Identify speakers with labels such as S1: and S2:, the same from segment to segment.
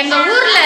S1: எங்க ஊர்ல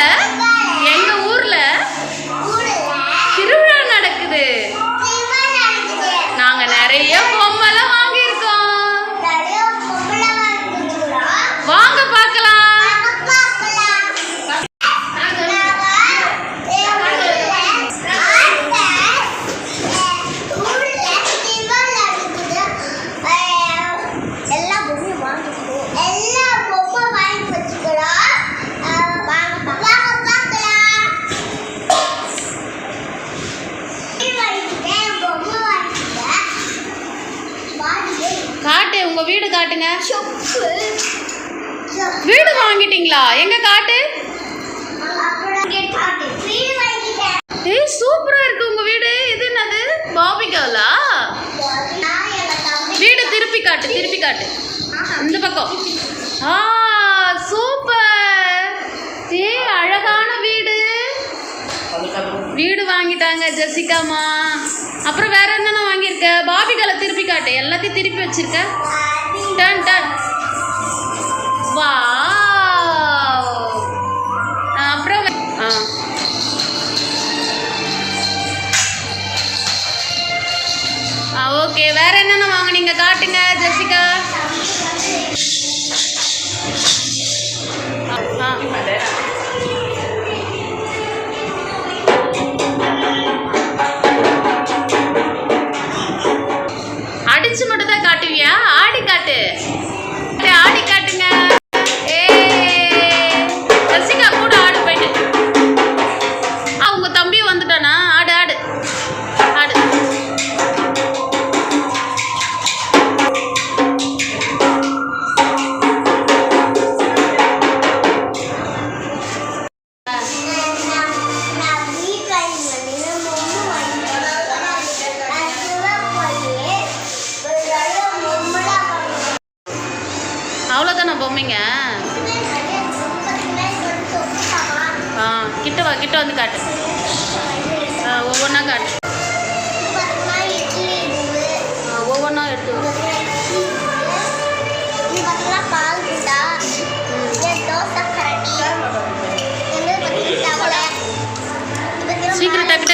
S1: காட்டு உங்க வீடு காட்டுங்க
S2: வீடு
S1: வாங்கிட்டீங்களா? எங்க காட்டு? ஏய் சூப்பரா இருக்கு உங்க வீடு. இது என்னது? பாபி கேர்லா
S2: நான் எங்க தம்பி. வீடு திருப்பி
S1: காட்டு திருப்பி காட்டு.
S2: இந்த பக்கம்.
S1: ஆ சூப்பர் ஏ அழகான வீடு வீடு வாங்கிட்டாங்க ஜெசிகாமா. அப்புறம் வேற என்னென்ன வாங்கியிருக்க? பாபி திருப்பி காட்டு. எல்லாத்தையும் திருப்பி வச்சிருக்க?
S2: Done done.
S1: வா அப்புறம் ஆ. ஆ ஓகே. வேற என்னென்ன வாங்கினீங்க? காட்டுங்க ஜெசிகா. ஆ. காட்டுவியா? ஆடி காட்டு. ஆடி காட்டுங்க. ரசிகா கூட ஆடு போயிட்டு. அவங்க தம்பி வந்துட்டானா? பொம்மைங்க ஆ கிட்ட வா கிட்ட வந்து காட்டு. ஒவ்வொன்றா காட்டு. ஒவ்வொன்றா எடுத்து
S2: சீக்கிரம் டக்கு